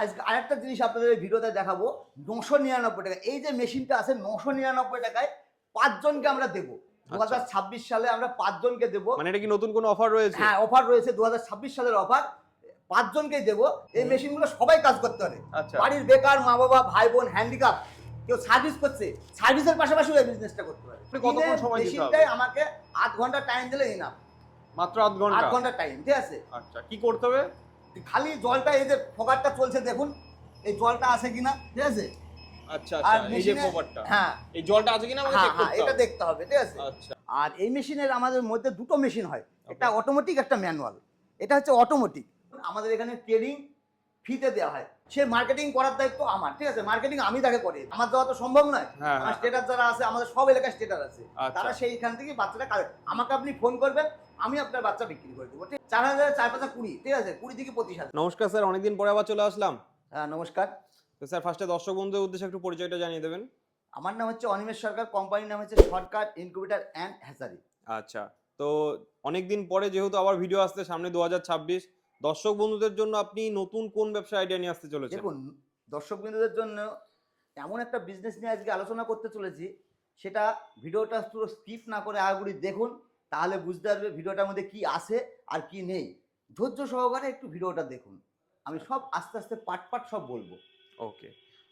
আজকে আরেকটা জিনিস আপনাদের এই ভিডিওতে দেখাবো নশো নিরানব্বই টাকা। এই যে মেশিনটা আছে নশো নিরানব্বই টাকায় পাঁচজনকে আমরা দেবো। দু হাজার ছাব্বিশ সালে আমরা পাঁচজনকে দেবো। মানে এটা কি নতুন কোনো অফার রয়েছে? হ্যাঁ অফার রয়েছে। দু হাজার ছাব্বিশ সালের অফার পাঁচজনকেই দেবো। এই মেশিনগুলো সবাই কাজ করতে পারে। আচ্ছা। বাড়ির বেকার মা বাবা ভাই বোন হ্যান্ডিক্যাপ কেউ সার্ভিস করছে সার্ভিসের পাশাপাশি ওই বিজনেসটা করতে পারে। কতক্ষণ সময় মেশিনটাই আমাকে আধ ঘণ্টা টাইম দিলে না মাত্র আধ ঘণ্টা? আধ ঘণ্টা টাইম ঠিক আছে? আচ্ছা কি করতে হবে? খালি জলটা এই যে ফোকারটা চলছে দেখুন এই জলটা আছে কিনা? ঠিক আছে? আচ্ছা আর আচ্ছা এই যে ফোকারটা হ্যাঁ। এই জলটা আছে কিনা আমাকে হ্যাঁ চেক হ্যাঁ করতে এটা দেখতে হবে ঠিক আছে? আচ্ছা। আর এই মেশিনের আমাদের মধ্যে দুটো মেশিন হয় একটা অটোমেটিক একটা ম্যানুয়াল এটা হচ্ছে অটোমেটিক আমাদের এখানে ট্রেনিং ফিতে দেওয়া হয়। সে মার্কেটিং করার দায়িত্ব আমার ঠিক আছে? মার্কেটিং আমি তাকে করি। আমার দেওয়া তো সম্ভব নয়। হ্যাঁ, আমার হ্যাঁ। স্টেটাস যারা আছে আমাদের সব এলাকায় স্টেটাস আছে। আচ্ছা। তারা সেইখান থেকে বাচ্চাটা কাজ আমাকে আপনি ফোন করবেন আমি আপনার বাচ্চা বিক্রি করে দেবো ঠিক? চার হাজার চার পাঁচা কুড়ি ঠিক আছে? কুড়ি থেকে পঁচিশ হাজার। নমস্কার স্যার অনেকদিন পরে আবার চলে আসলাম। হ্যাঁ নমস্কার। তো স্যার ফার্স্টে দর্শক বন্ধুদের উদ্দেশ্যে একটু পরিচয়টা জানিয়ে দেবেন। আমার নাম হচ্ছে অনিমেষ সরকার কোম্পানির নাম হচ্ছে সরকার ইনকিউবেটার অ্যান্ড হ্যাসারি আচ্ছা তো অনেকদিন পরে যেহেতু আবার ভিডিও আসতে সামনে দু হাজার ছাব্বিশ দর্শক বন্ধুদের জন্য আপনি নতুন কোন ব্যবসা আইডিয়া নিয়ে আসতে চলেছেন? দেখুন দর্শক বন্ধুদের জন্য এমন একটা বিজনেস নিয়ে আজকে আলোচনা করতে চলেছি। সেটা ভিডিওটা পুরো স্কিপ না করে আগুড়ি দেখুন তাহলে বুঝতে পারবে ভিডিওটার মধ্যে কি আছে আর কি নেই। ধৈর্য সহকারে একটু ভিডিওটা দেখুন। আমি সব আস্তে আস্তে পাট পাট সব বলব। ওকে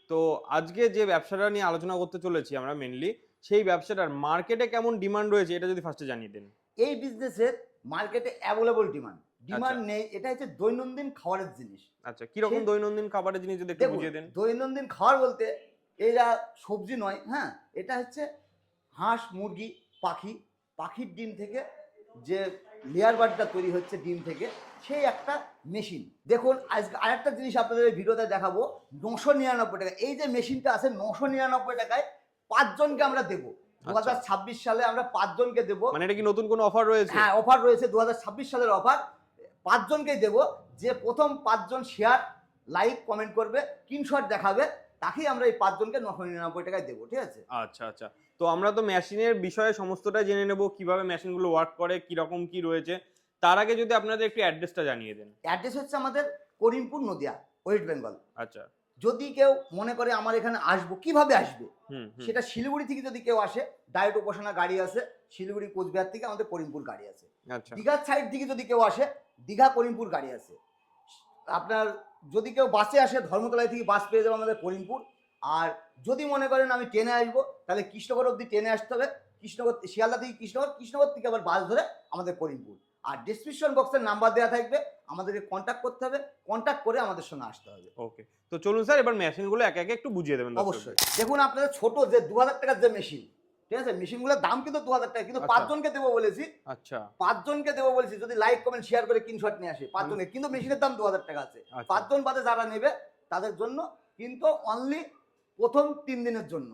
তো আজকে যে ব্যবসাটা নিয়ে আলোচনা করতে চলেছি আমরা মেনলি সেই ব্যবসাটার মার্কেটে কেমন ডিমান্ড রয়েছে এটা যদি ফার্স্টে জানিয়ে দেন। এই বিজনেসের মার্কেটে অ্যাভেলেবল ডিমান্ড ডিমান্ড নেই এটা হচ্ছে দৈনন্দিন খাবারের জিনিস। আচ্ছা কি রকম দৈনন্দিন খাবারের জিনিস যদি একটু বুঝিয়ে দেন? দৈনন্দিন খাবার বলতে এরা সবজি নয় হ্যাঁ এটা হচ্ছে হাঁস মুরগি পাখি। পাখির ডিম থেকে যে লেয়ার বার্ডটা তৈরি হচ্ছে ডিম থেকে সেই একটা মেশিন দেখুন আজকে আরেকটা জিনিস আপনাদের ভিডিওতে দেখাবো নশো নিরানব্বই টাকা। এই যে মেশিনটা আছে নশো নিরানব্বই টাকায় পাঁচজনকে আমরা দেবো। দু হাজার ছাব্বিশ সালে আমরা পাঁচজনকে দেবো। মানে এটা কি নতুন কোনো অফার রয়েছে? হ্যাঁ অফার রয়েছে। দু হাজার ছাব্বিশ সালের অফার পাঁচজনকেই দেবো। যে প্রথম পাঁচজন শেয়ার লাইক কমেন্ট করবে স্ক্রিনশট দেখাবে তাকেই আমরা এই পাঁচজনকে নশো নিরানব্বই টাকায় দেবো ঠিক আছে? আচ্ছা আচ্ছা। তো আমরা তো মেশিনের বিষয়ে সমস্তটাই জেনে নেব কীভাবে মেশিনগুলো ওয়ার্ক করে কি রকম কি রয়েছে। তার আগে যদি আপনাদের একটু অ্যাড্রেসটা জানিয়ে দেন। অ্যাড্রেস হচ্ছে আমাদের করিমপুর নদিয়া ওয়েস্ট বেঙ্গল আচ্ছা। যদি কেউ মনে করে আমার এখানে আসব কীভাবে আসবে। সেটা শিলিগুড়ি থেকে যদি কেউ আসে ডাইরেক্ট উপাসনা গাড়ি আছে শিলিগুড়ি কোচবিহার থেকে আমাদের করিমপুর গাড়ি আছে। আচ্ছা। দীঘার সাইড থেকে যদি কেউ আসে দীঘা করিমপুর গাড়ি আছে। আপনার যদি কেউ বাসে আসে ধর্মতলায় থেকে বাস পেয়ে যাবে আমাদের করিমপুর। আর যদি মনে করেন আমি ট্রেনে আসব তাহলে কৃষ্ণগড় অব্দি ট্রেনে আসতে হবে। কৃষ্ণগড় শিয়ালদা থেকে কৃষ্ণগড় কৃষ্ণগড় থেকে আবার বাস ধরে আমাদের করিমপুর। আর ডিসক্রিপশন বক্সের নাম্বার দেওয়া থাকবে আমাদেরকে কন্ট্যাক্ট করতে হবে। কন্ট্যাক্ট করে আমাদের সঙ্গে আসতে হবে। ওকে তো চলুন স্যার এবার মেশিনগুলো একে একে একটু বুঝিয়ে দেবেন অবশ্যই। দেখুন আপনাদের ছোট যে দু হাজার টাকার যে মেশিন ঠিক আছে? মেশিনগুলোর দাম কিন্তু দু হাজার টাকা। কিন্তু আচ্ছা। পাঁচজনকে দেবো বলেছি। আচ্ছা। পাঁচজনকে দেবো বলছি। যদি লাইক কমেন্ট শেয়ার করে স্ক্রিনশট নিয়ে আসে পাঁচজনকে কিন্তু মেশিনের দাম দু হাজার টাকা আছে। আচ্ছা। পাঁচজন বাদে যারা নেবে তাদের জন্য কিন্তু অনলি প্রথম তিন দিনের জন্য।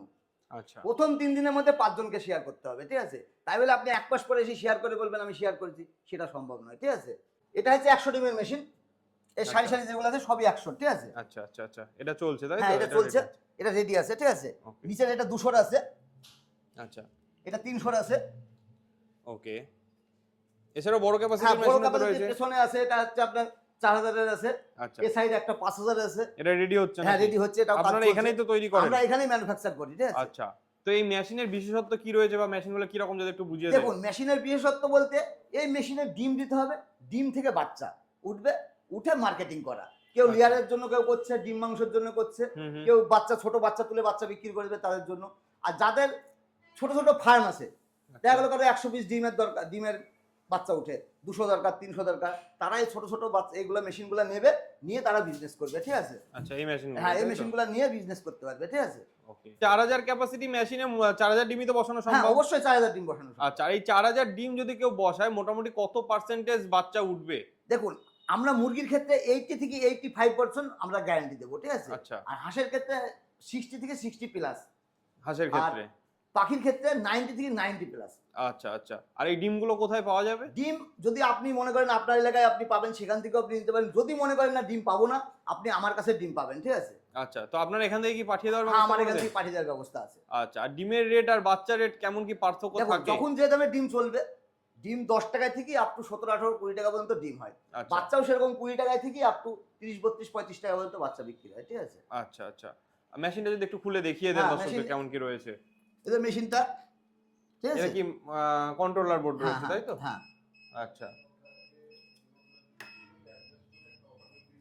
আচ্ছা। প্রথম তিন দিনের মধ্যে পাঁচজনকে শেয়ার করতে হবে ঠিক আছে? তাই বলে আপনি এক মাস পরে এসে শেয়ার করে বলবেন আমি শেয়ার করেছি। সেটা সম্ভব নয় ঠিক আছে? এটা হচ্ছে একশো ডিমের মেশিন এই সারি সারি যেগুলো আছে সবই একশো ঠিক আছে? আচ্ছা আচ্ছা আচ্ছা। এটা চলছে তাই হ্যাঁ এটা চলছে। এটা রেডি আছে ঠিক আছে? নিচের এটা দুশোর আছে। আচ্ছা। এটা তিনশোর আছে। ওকে। এছাড়াও বড় ক্যাপাসিটির বড় পেছনে আছে এটা হচ্ছে আপনার চার হাজারের আছে। আচ্ছা। এ সাইড একটা পাঁচ হাজার আছে। এটা রেডি হচ্ছে হ্যাঁ রেডি হচ্ছে এটা আপনারা এখানেই তো তৈরি করেন। আমরা এখানেই ম্যানুফ্যাকচার করি ঠিক আছে? আচ্ছা। তো এই মেশিনের বিশেষত্ব কি রয়েছে বা মেশিনগুলো কি রকম যদি একটু বুঝিয়ে দেন? দেখুন মেশিনের বিশেষত্ব বলতে এই মেশিনে ডিম দিতে হবে ডিম থেকে বাচ্চা উঠবে উঠে মার্কেটিং করা। কেউ আচ্ছা। লেয়ারের জন্য কেউ করছে ডিম মাংসের জন্য করছে। কেউ বাচ্চা ছোট বাচ্চা তুলে বাচ্চা বিক্রি করবে তাদের জন্য। আর যাদের ছোট ছোট ফার্ম আছে। আচ্ছা। দেখা গেলো কারও একশো পিস ডিমের দরকার ডিমের বাচ্চা উঠে দুশো দরকার তিনশো দরকার। তারা এই ছোট ছোট বাচ্চা এগুলো মেশিনগুলো নেবে নিয়ে তারা বিজনেস করবে ঠিক আছে? আচ্ছা এই মেশিন হ্যাঁ এই মেশিনগুলো নিয়ে বিজনেস করতে পারবে ঠিক আছে? ওকে চার হাজার ক্যাপাসিটি মেশিনে চার হাজার ডিমই তো বসানো হ্যাঁ সম্ভব। অবশ্যই চার হাজার ডিম বসানো আচ্ছা এই চার হাজার ডিম যদি কেউ বসায় মোটামুটি কত পার্সেন্টেজ বাচ্চা উঠবে? দেখুন আমরা মুরগির ক্ষেত্রে এইটি থেকে এইটি ফাইভ পার্সেন্ট আমরা গ্যারান্টি দেবো ঠিক আছে? আচ্ছা। আর হাঁসের ক্ষেত্রে সিক্সটি থেকে সিক্সটি প্লাস হাঁসের ক্ষেত্রে? পাখির ক্ষেত্রে নাইনটি থেকে নাইনটি প্লাস আচ্ছা আচ্ছা। আর এই ডিমগুলো কোথায় পাওয়া যাবে? ডিম যদি আপনি মনে করেন আপনার এলাকায় আপনি পাবেন সেখান থেকেও আপনি নিতে পারেন। যদি মনে করেন না ডিম পাবো না আপনি আমার কাছে ডিম পাবেন ঠিক আছে? আচ্ছা তো আপনার এখান থেকে কি পাঠিয়ে দেওয়ার হ্যাঁ ব্যবস্থা আমার এখান থেকে পাঠিয়ে দেওয়ার ব্যবস্থা আছে। আচ্ছা আর ডিমের রেট আর বাচ্চার রেট কেমন কি পার্থক্য থাকে যখন যে দামে ডিম চলবে ডিম দশ টাকায় থেকে আপ টু সতেরো আঠারো কুড়ি টাকা পর্যন্ত ডিম হয়। আচ্ছা। বাচ্চাও সেরকম কুড়ি টাকায় থেকে আপ টু তিরিশ বত্রিশ পঁয়ত্রিশ টাকা পর্যন্ত বাচ্চা বিক্রি হয় ঠিক আছে? আচ্ছা আচ্ছা। মেশিনটা যদি একটু খুলে দেখিয়ে দেন হ্যাঁ, কেমন কি রয়েছে। এদের মেশিনটা ঠিক আছে? কি কন্ট্রোলার বোর্ড হ্যাঁ রয়েছে তাই তো? হ্যাঁ। আচ্ছা।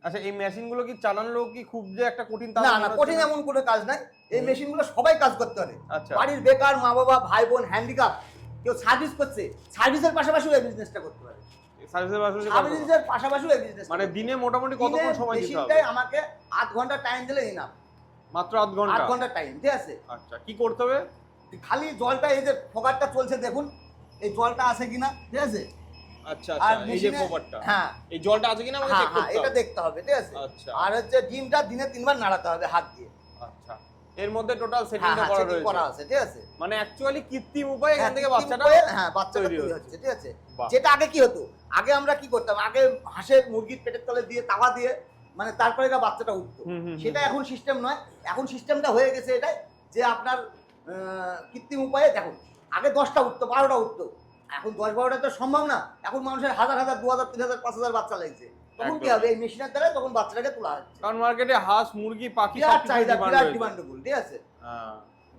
আচ্ছা এই মেশিনগুলো কি চালানো কি খুব যে একটা কঠিন তা না না কঠিন এমন কোনো কাজ নাই। এই মেশিনগুলো সবাই কাজ করতে পারে। আচ্ছা। বাড়ির বেকার মা বাবা ভাই বোন হ্যান্ডিক্যাপ কেউ সার্ভিস করছে সার্ভিসের পাশাপাশিও এই বিজনেসটা করতে পারে। সার্ভিসের পাশাপাশি সার্ভিসের পাশাপাশিও এই বিজনেস মানে দিনে মোটামুটি কতক্ষণ সময় দিতে হবে? মেশিনটাই আমাকে আধ ঘণ্টা টাইম দিলে ইনাফ মাত্র আধ ঘণ্টা? ঘণ্টা টাইম ঠিক আছে? আচ্ছা কি করতে হবে? খালি জলটা এই যে ফোকারটা চলছে দেখুন এই জলটা আছে কিনা ঠিক আছে? আচ্ছা আর এই যে মেশিনে হ্যাঁ। এই জলটা আছে কিনা আমাকে চেক করতে এটা দেখতে হবে ঠিক আছে? আচ্ছা। আর হচ্ছে ডিমটা দিনে তিনবার নাড়াতে হবে হাত দিয়ে। আচ্ছা এর মধ্যে টোটাল সেটিংটা করা setting করা আছে ঠিক আছে? মানে অ্যাকচুয়ালি কৃত্রিম উপায়ে এখান থেকে বাচ্চাটা হ্যাঁ বাচ্চাটা তৈরি তৈরি হচ্ছে। হচ্ছে ঠিক আছে? যেটা আগে কি হতো? আগে আমরা কি করতাম? আগে হাঁসের মুরগির পেটের তলে দিয়ে তাওয়া দিয়ে মানে তারপরে বাচ্চাটা উঠতো। সেটা এখন সিস্টেম নয়। এখন সিস্টেমটা হয়ে গেছে এটাই যে আপনার কৃত্রিম উপায়ে দেখুন আগে দশটা উঠতো বারোটা উঠতো। এখন দশ বারোটা তো সম্ভব না। এখন মানুষের হাজার হাজার দু হাজার তিন হাজার পাঁচ হাজার বাচ্চা লাগছে। তখন কি হবে? এই মেশিনের দ্বারা তখন বাচ্চাটাকে তোলা হচ্ছে। কারণ মার্কেটে হাঁস মুরগি পাখি সব চাহিদা বিরাট ডিমান্ডেবল ঠিক আছে? হ্যাঁ।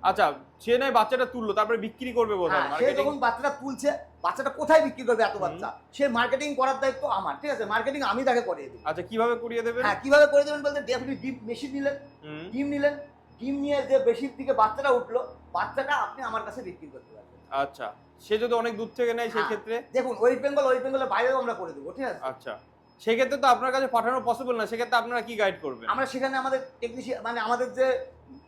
আচ্ছা সে নয় বাচ্চাটা তুললো তারপরে বিক্রি করবে বোধহয় হ্যাঁ, সে যখন বাচ্চাটা তুলছে বাচ্চাটা কোথায় বিক্রি করবে এত বাচ্চা? সে মার্কেটিং করার দায়িত্ব আমার ঠিক আছে? মার্কেটিং আমি তাকে করিয়ে দেবো। আচ্ছা কীভাবে করিয়ে দেবেন? হ্যাঁ কীভাবে করে দেবেন বলতে ডেফিনেটলি ডিম মেশিন নিলেন। ডিম নিলেন ডিম নিয়ে যে বেশির দিকে বাচ্চাটা উঠল বাচ্চাটা আপনি আমার কাছে বিক্রি করতে পারবেন। আচ্ছা সে যদি অনেক দূর থেকে নেয় সেই হ্যাঁ। ক্ষেত্রে দেখুন ওয়েস্ট বেঙ্গল ওয়েস্ট বেঙ্গলের বাইরেও আমরা করে দেবো ঠিক আছে? আচ্ছা সেক্ষেত্রে তো আপনার কাছে পাঠানো পসিবল না সেক্ষেত্রে আপনারা কি গাইড করবেন? আমরা সেখানে আমাদের টেকনিশিয়ান মানে আমাদের যে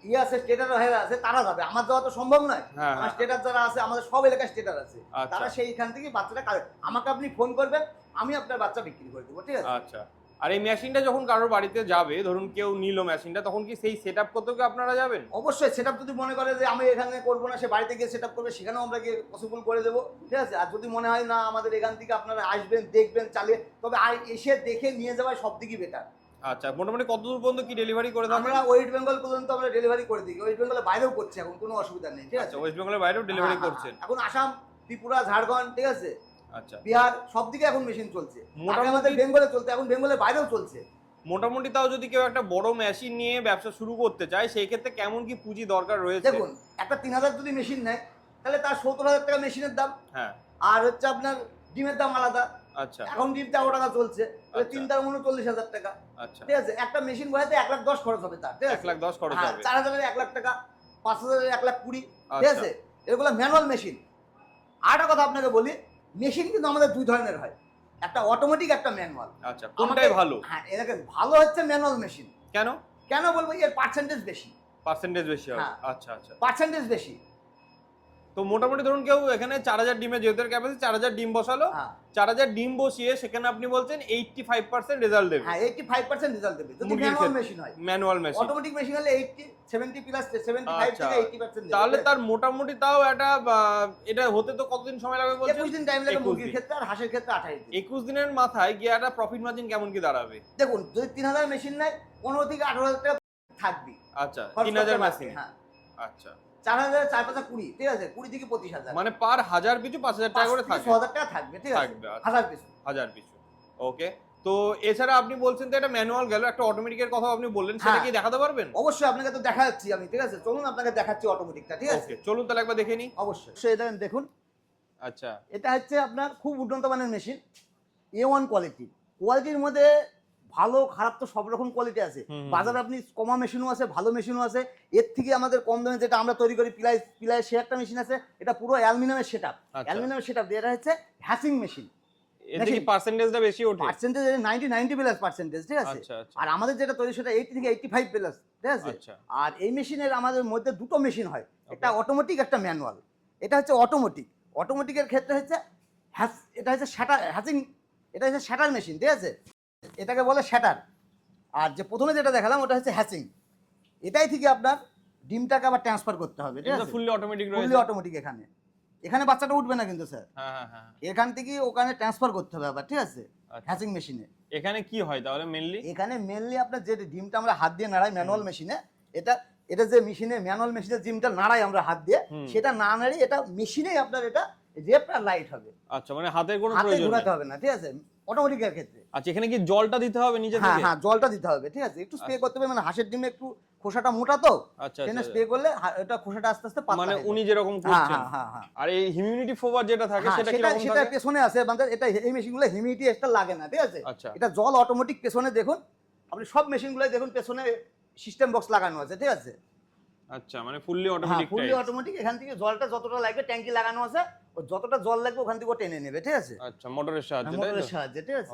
ইয়ে আছে স্টেটার হয়ে আছে তারা যাবে। আমার যাওয়া তো সম্ভব নয়। হ্যাঁ আমার হ্যাঁ, স্টেটার যারা আছে আমাদের সব এলাকায় স্টেটার আছে। আচ্ছা। তারা সেইখান থেকে বাচ্চাটা আমাকে আপনি ফোন করবেন আমি আপনার বাচ্চা বিক্রি করে দেবো ঠিক আছে? আচ্ছা। আর এই মেশিনটা যখন কারোর বাড়িতে যাবে ধরুন কেউ নিল মেশিনটা তখন কি সেই সেট আপ করতেও কি আপনারা যাবেন? অবশ্যই সেট আপ যদি মনে করে যে আমি এখানে করব না সে বাড়িতে গিয়ে সেট আপ করবে সেখানেও আমরা গিয়ে পসিবল করে দেবো ঠিক আছে? আর যদি মনে হয় না আমাদের এখান থেকে আপনারা আসবেন দেখবেন চালিয়ে তবে এসে দেখে নিয়ে যাওয়াই সব দিকই বেটার আচ্ছা মোটামুটি কত দূর পর্যন্ত কি ডেলিভারি করে দেবেন আমরা ওয়েস্ট বেঙ্গল পর্যন্ত আমরা ডেলিভারি করে দিই ওয়েস্ট বেঙ্গলের বাইরেও করছে এখন কোনো অসুবিধা নেই ঠিক আছে? আচ্ছা ওয়েস্ট বেঙ্গলের বাইরেও ডেলিভারি হ্যাঁ, হ্যাঁ, করছেন। এখন আসাম ত্রিপুরা ঝাড়খণ্ড ঠিক আছে? আচ্ছা। বিহার সব দিকে এখন মেশিন চলছে। মোটামুটি- আমাদের বেঙ্গলে চলছে এখন বেঙ্গলের বাইরেও চলছে। মোটামুটি তাও যদি কেউ একটা বড় মেশিন নিয়ে ব্যবসা শুরু করতে চায় সেই ক্ষেত্রে কেমন কি পুঁজি দরকার রয়েছে? দেখুন একটা তিন হাজার যদি মেশিন নেয় তাহলে তার সত্তর হাজার টাকা মেশিনের দাম। হ্যাঁ। আর হচ্ছে আপনার ডিমের দাম আলাদা। আচ্ছা। এখন ডিম তেরো টাকা চলছে তাহলে আচ্ছা। তিন তার উনচল্লিশ হাজার টাকা। আচ্ছা। ঠিক আছে একটা মেশিন বসাতে এক লাখ দশ খরচ হবে তার ঠিক এক আছে লাখ দশ খরচ হবে। চার হাজারের এক লাখ টাকা পাঁচ হাজারের এক লাখ কুড়ি ঠিক আচ্ছা। আছে? এগুলো ম্যানুয়াল মেশিন আর একটা কথা আপনাকে বলি মেশিন কিন্তু আমাদের দুই ধরনের হয়। একটা অটোমেটিক একটা ম্যানুয়াল আচ্ছা কোনটাই ভালো? হ্যাঁ এটাকে ভালো হচ্ছে ম্যানুয়াল মেশিন কেন? কেন বলব? এর পার্সেন্টেজ বেশি। পার্সেন্টেজ বেশি হ্যাঁ। আচ্ছা আচ্ছা। পার্সেন্টেজ বেশি। তো মোটামুটি ধরুন কেউ এখানে চার হাজার ডিমের যেহেতু ক্যাপাসিটি চার হাজার ডিম বসালো হ্যাঁ। চার হাজার ডিম বসিয়ে সেখানে আপনি বলছেন এইটটি ফাইভ পার্সেন্ট রেজাল্ট দেবে। হ্যাঁ এইটি ফাইভ পার্সেন্ট রেজাল্ট দেবে। যদি ম্যানুয়াল মেশিন হয়। ম্যানুয়াল মেশিন অটোমেটিক মেশিন হলে eighty seventy plus seventy five. থেকে এইটি পার্সেন্ট তাহলে তার মোটামুটি তাও একটা এটা হতে তো কতদিন সময় লাগবে বলছেন? একুশ দিন টাইম লাগে মুরগির ক্ষেত্রে আর হাঁসের ক্ষেত্রে আঠাইশ দিন। একুশ দিনের মাথায় গিয়ে একটা প্রফিট মার্জিন কেমন কি দাঁড়াবে? দেখুন যদি তিন হাজার মেশিন নেয় পনেরো থেকে আঠারো হাজার টাকা থাকবে আচ্ছা তিন হাজার মেশিন হ্যাঁ। আচ্ছা। চার হাজার চার পাঁচা কুড়ি ঠিক আছে? কুড়ি থেকে পঁচিশ হাজার। মানে পার হাজার পিছু পাঁচ হাজার টাকা করে থাকবে ছ হাজার টাকা থাকবে ঠিক আছে? আচ্ছা, হাজার পিছু। হাজার পিছু ওকে। তো এছাড়া আপনি বলছেন তো এটা ম্যানুয়াল গেল একটা অটোমেটিকের কথা আপনি বললেন সেটা হ্যাঁ। কি দেখাতে পারবেন? অবশ্যই আপনাকে তো দেখা যাচ্ছি আমি ঠিক আছে? চলুন আপনাকে দেখাচ্ছি অটোমেটিকটা ঠিক আছে? চলুন তাহলে একবার দেখে নিই অবশ্যই। সেই দেখেন দেখুন। আচ্ছা। এটা হচ্ছে আপনার খুব উন্নত মানের মেশিন এ ওয়ান কোয়ালিটি কোয়ালিটির মধ্যে ভালো খারাপ তো সব রকম কোয়ালিটি আছে। বাজারে আপনি কমা মেশিনও আছে ভালো মেশিনও আছে এর থেকে আমাদের কম দামে যেটা আমরা তৈরি করি পিলাই পিলাই সে একটা মেশিন আছে এটা পুরো অ্যালুমিনিয়ামের সেট আপ আচ্ছা। অ্যালুমিনিয়ামের সেট আপ এটা হচ্ছে হ্যাসিং মেশিন এতে কি machine। পার্সেন্টেজটা বেশি ওঠে। Percentage ninety ninety plus percentage ঠিক আছে? আচ্ছা আচ্ছা। আর আমাদের যেটা তৈরি সেটা এইটি থেকে এইটি ফাইভ প্লাস ঠিক আছে? আর এই মেশিনের আমাদের মধ্যে দুটো মেশিন হয় একটা অটোমেটিক একটা ম্যানুয়াল এটা হচ্ছে অটোমেটিক অটোমেটিকের ক্ষেত্রে হচ্ছে এটা হচ্ছে হ্যাচিং এটা হচ্ছে মেশিন ঠিক আছে? এটাকে বলে শ্যাটার আর যে প্রথমে যেটা দেখালাম ওটা হচ্ছে হ্যাচিং এটাই থেকে আপনার ডিমটাকে আবার ট্রান্সফার করতে হবে ঠিক আছে? ফুললি অটোমেটিক ফুললি অটোমেটিক এখানে। এখানে বাচ্চাটা উঠবে না কিন্তু স্যার হ্যাঁ হ্যাঁ হ্যাঁ এখান থেকে ওখানে ট্রান্সফার করতে হবে আবার ঠিক আছে? আচ্ছা। হ্যাচিং মেশিনে এখানে কি হয় তাহলে মেনলি এখানে মেনলি আপনার যে ডিমটা আমরা হাত দিয়ে নাড়াই ম্যানুয়াল মেশিনে এটা এটা যে মেশিনে ম্যানুয়াল মেশিনে ডিমটা নাড়াই আমরা হাত দিয়ে সেটা না নাড়ি এটা মেশিনেই আপনার এটা আর রাইট হবে। আচ্ছা মানে হাতের কোনো হাতে প্রয়োজন ঘোরাতে হবে না ঠিক আছে? অটোমেটিকের ক্ষেত্রে। আচ্ছা এখানে কি জলটা দিতে হবে নিজে হ্যাঁ থেকে হ্যাঁ জলটা দিতে হবে ঠিক আছে? একটু স্প্রে আচ্ছা। করতে হবে মানে হাঁসের ডিমে একটু খোসাটা মোটা তো আচ্ছা সেখানে আচ্ছা। স্প্রে করলে এটা খোসাটা আস্তে আস্তে পাতলা মানে উনি যেরকম হ্যাঁ করছেন। হ্যাঁ হ্যাঁ হ্যাঁ। আর এই হিমিউনিটি ফোভার যেটা থাকে হ্যাঁ, সেটা সেটা কীরকম সেটা পেছনে আছে মানে এটা এই মেশিনগুলো হিউমিডিটি এক্সট্রা লাগে না ঠিক আছে? আচ্ছা। এটা জল অটোমেটিক পেছনে দেখুন আপনি সব মেশিনগুলোই দেখুন পেছনে সিস্টেম বক্স লাগানো আছে ঠিক আছে? আচ্ছা মানে ফুললি হ্যাঁ অটোমেটিক ফুললি অটোমেটিক এখান থেকে জলটা যতটা লাগবে ট্যাঙ্কি লাগানো আছে ও যতটা জল লাগবে ওখান থেকে টেনে নেবে ঠিক আছে? আচ্ছা মোটরের সাহায্যে মোটরের সাহায্যে ঠিক আছে?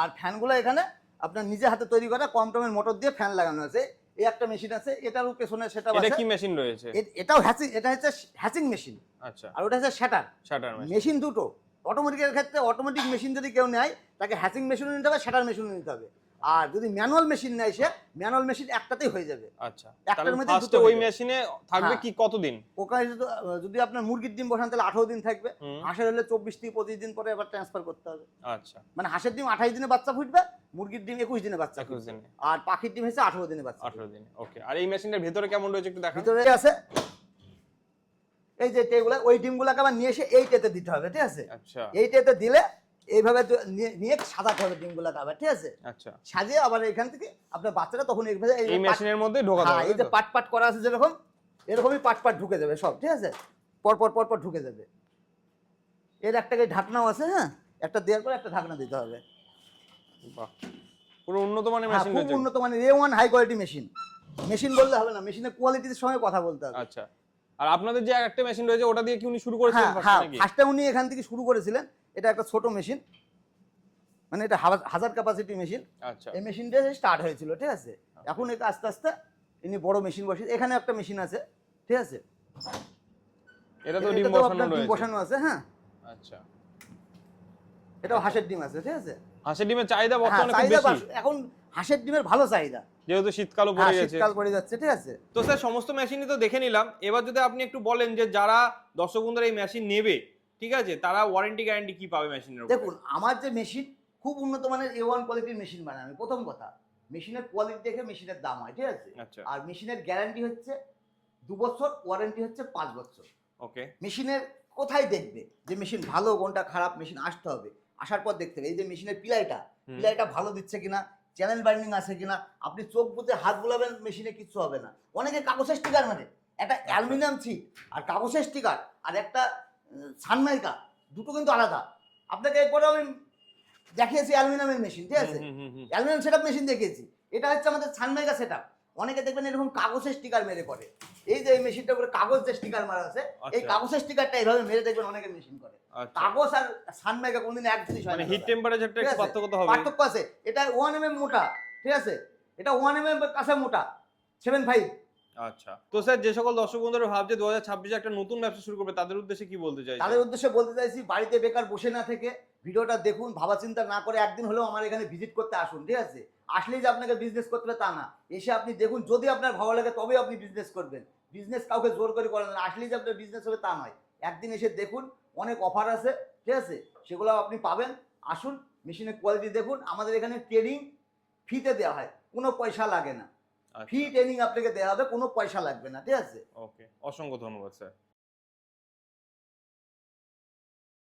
আর ফ্যানগুলো এখানে আপনার নিজে হাতে তৈরি করা কম টমের মোটর দিয়ে ফ্যান লাগানো আছে। এই একটা মেশিন আছে এটারও পেছনে সেটা এটা কি মেশিন রয়েছে? এটাও হ্যাচিং এটা হচ্ছে হ্যাচিং মেশিন। আচ্ছা। আর ওটা হচ্ছে শ্যাটার। Shutter machine. মেশিন দুটো। অটোমেটিকের ক্ষেত্রে অটোমেটিক মেশিন যদি কেউ নেয় তাকে হ্যাচিং মেশিনও নিতে হবে শ্যাটার মেশিনও নিতে হবে। আর যদি ম্যানুয়াল মেশিন নেয় সে ম্যানুয়াল মেশিন একটাতেই হয়ে যাবে। আচ্ছা একটার মধ্যে দুটো ওই মেশিনে থাকবে হ্যাঁ। কি কতদিন? ওখানে যদি আপনার মুরগির ডিম বসান তাহলে আঠারো দিন থাকবে। হাঁসের হলে চব্বিশ থেকে পঁচিশ দিন পরে আবার ট্রান্সফার করতে হবে। আচ্ছা। মানে হাঁসের ডিম আঠাশ দিনে বাচ্চা ফুটবে মুরগির ডিম একুশ দিনে বাচ্চা একুশ দিনে। আর পাখির ডিম হচ্ছে আঠারো দিনে বাচ্চা আঠারো দিনে ওকে আর এই মেশিনের ভেতরে কেমন রয়েছে একটু দেখান। ভিতরে আছে। এই যে টেগুলো ওই ডিমগুলোকে আবার নিয়ে এসে এই টেতে দিতে হবে ঠিক আছে? আচ্ছা। এই টেতে দিলে এইভাবে নিয়ে- সাজাতে হবে ডিমগুলোকে আবার ঠিক আছে? আচ্ছা। সাজিয়ে আবার এখান থেকে আপনার বাচ্চাটা তখন এইভাবে এই মেশিনের মধ্যে ঢোকাতে হ্যাঁ, হবে এই যে পাট পাট করা আছে যেরকম এরকমই পাট পাট ঢুকে যাবে সব ঠিক আছে? পর পর পর পর ঢুকে যাবে। এর একটাকে ঢাকনাও আছে হ্যাঁ? একটা দেওয়ার পর একটা ঢাকনা দিতে হবে। বাহ। পুরো উন্নত মানের হ্যাঁ, মেশিন খুব উন্নত মানের A one high quality machine machine বললে হবে না মেশিনের কোয়ালিটির সঙ্গে কথা বলতে হবে। আচ্ছা। আর আপনাদের যে একটা মেশিন রয়েছে ওটা দিয়ে কি উনি শুরু করেছিলেন হ্যাঁ first হ্যাঁ? ফার্স্টে উনি এখান থেকে শুরু করেছিলেন। এটা একটা ছোট মেশিন মানে এটা হাজার- ক্যাপাসিটি মেশিন আচ্ছা। এই মেশিনটা স্টার্ট হয়েছিল ঠিক আছে? এখন এটা আস্তে আস্তে ইনি বড় মেশিন বসিয়ে এখানে একটা মেশিন আছে ঠিক আছে? এটা তো ডিম বসানো রয়েছে। বসানো আছে হ্যাঁ? আচ্ছা। এটাও হাঁসের ডিম আছে ঠিক আছে? হাঁসের ডিমের চাহিদা হ্যাঁ বর্তমানে বেশি। এখন হাঁসের ডিমের ভালো চাহিদা। যেহেতু শীতকালও হ্যাঁ পড়ে গেছে। শীতকাল পড়ে যাচ্ছে ঠিক আছে? তো স্যার সমস্ত মেশিনই তো দেখে নিলাম। এবার যদি আপনি একটু বলেন যে যারা দর্শক বন্ধুরা এই মেশিন নেবে ঠিক আছে তারা ওয়ারেন্টি গ্যারান্টি কি পাবে মেশিনের দেখুন আমার যে মেশিন খুব উন্নত মানের এ ওয়ান কোয়ালিটির মেশিন বানায় আমি প্রথম কথা। মেশিনের কোয়ালিটি দেখে মেশিনের দাম হয় ঠিক আছে? আচ্ছা। আর মেশিনের গ্যারান্টি হচ্ছে দু বছর ওয়ারেন্টি হচ্ছে পাঁচ বছর। ওকে। মেশিনের কোথায় দেখবে যে মেশিন ভালো কোনটা খারাপ মেশিন আসতে হবে? আসার পর দেখতে হবে। এই যে মেশিনের পিলাইটা পিলাইটা ভালো দিচ্ছে কিনা চ্যানেল বাইন্ডিং আছে কিনা আপনি চোখ বুঝে হাত বোলাবেন মেশিনে কিচ্ছু হবে না। অনেকে কাগজের স্টিকার মানে একটা অ্যালুমিনিয়াম ছিট আর কাগজের স্টিকার আর একটা সানমাইকা দুটো কিন্তু আলাদা। আপনাকে এরপরে আমি দেখিয়েছি অ্যালুমিনিয়ামের মেশিন ঠিক আছে। অ্যালুমিনিয়াম সেট মেশিন দেখিয়েছি। এটা হচ্ছে আমাদের সানমাইকা সেটআপ অনেকে দেখবেন এরকম কাগজের স্টিকার মেরে করে। এই যে এই মেশিনটা করে কাগজ যে স্টিকার মারা আছে এই আচ্ছা। কাগজের স্টিকারটা এইভাবে মেরে দেখবেন অনেকে মেশিন করে। আচ্ছা। কাগজ আর সানমাইকা কোনদিন এক জিনিস হয় মানে হিট দাদা। টেম্পারেচারটা? পার্থক্য হবে পার্থক্য আছে। এটা ওয়ান এম মোটা ঠিক আছে? এটা ওয়ান এম এম কাছে মোটা সেভেন ফাইভ আচ্ছা। তো স্যার যে সকল দর্শক বন্ধুরা ভাবছে দু হাজার ছাব্বিশে একটা নতুন ব্যবসা শুরু করবে তাদের উদ্দেশ্যে কি বলতে চাই তাদের উদ্দেশ্যে বলতে চাইছি বাড়িতে বেকার বসে না থেকে ভিডিওটা দেখুন ভাবা চিন্তা না করে একদিন হলেও আমার এখানে ভিজিট করতে আসুন ঠিক আছে? আসলেই যে আপনাকে বিজনেস করতে হবে তা না। এসে আপনি দেখুন যদি আপনার ভালো লাগে তবে আপনি বিজনেস করবেন। বিজনেস কাউকে জোর করে করেন না আসলেই যে আপনার বিজনেস হবে তা নয়। একদিন এসে দেখুন অনেক অফার আছে ঠিক আছে? সেগুলো আপনি পাবেন আসুন মেশিনের কোয়ালিটি দেখুন। আমাদের এখানে ট্রেনিং ফিতে দেওয়া হয় কোনো পয়সা লাগে না। ফি ট্রেনিং আপনাকে দেওয়া হবে কোনো পয়সা লাগবে না ঠিক আছে? ওকে অসংখ্য ধন্যবাদ স্যার